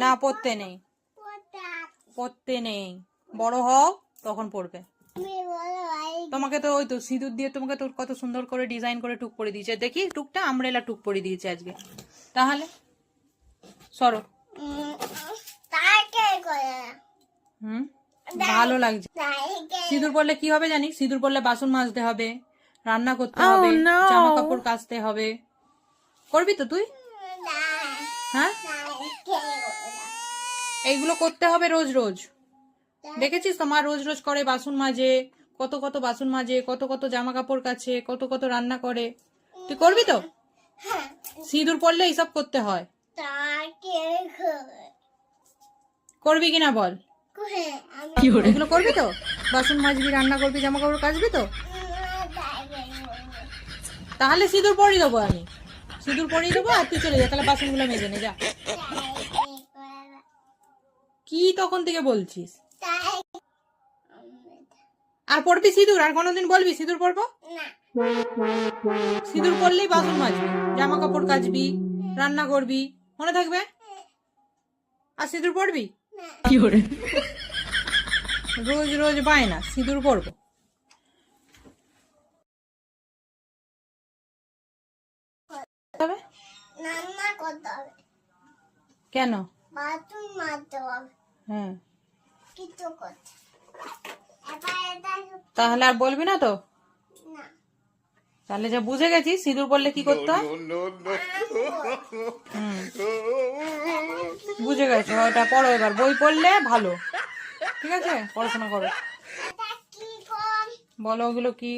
না পড়তে নেই। পড়তে নেই। বড় হও তখন পড়বে। তোমাকে তো ওই তো সিঁদুর দিয়ে তোমাকে তো কত সুন্দর করে ডিজাইন করে টুক পরে দিয়েছে। দেখি টুকটা আমরেলা টুক পরে দিয়েছে আজকে। তাহলে সরো। হুম? ভালো লাগছে। সিঁদুর পরলে কি হবে জানি সিঁদুর পরলে বাসন মাজতে হবে রান্না করতে হবে জামা কাপড় কাচতে হবে। করবি তো তুই? হ্যাঁ? এইগুলো করতে হবে রোজ রোজ। দেখেছিস তো মা রোজ রোজ করে বাসন মাজে কত কত বাসন মাজে কত কত জামা কাপড় কাছে কত কত রান্না করে। তুই করবি তো? সিঁদুর পরলে এইসব করতে হয়। করবি কিনা বল? এগুলো করবি তো? বাসন মাজবি রান্না করবি জামা কাপড় কাচবি তো? তাহলে সিঁদুর পরিয়ে দেবো আমি। সিঁদুর পরিয়ে দেবো আর তুই চলে যা তাহলে বাসনগুলো মেজে নে যা। কি তখন থেকে বলছিস? আর পড়বি সিঁদুর? আর কোনোদিন বলবি সিঁদুর পরবো? সিঁদুর পরলেই বাসন মাজবি জামা কাপড় কাচবি রান্না করবি মনে থাকবে? আর সিঁদুর পরবি? রোজ রোজ পায় না সিঁদুর পরবো। করতে হবে। কেন? বাথরুম মারতে হবে। হ্যাঁ। কিছু করতে তাহলে আর বলবি না তো? তাহলে যা বুঝে গেছি সিঁদুর পরলে কি করতে হয়? হুম। বুঝে গেছো ওটা পড়ো এবার বই পড়লে ভালো। ঠিক আছে? পড়াশোনা কর। বলো ওগুলো কি?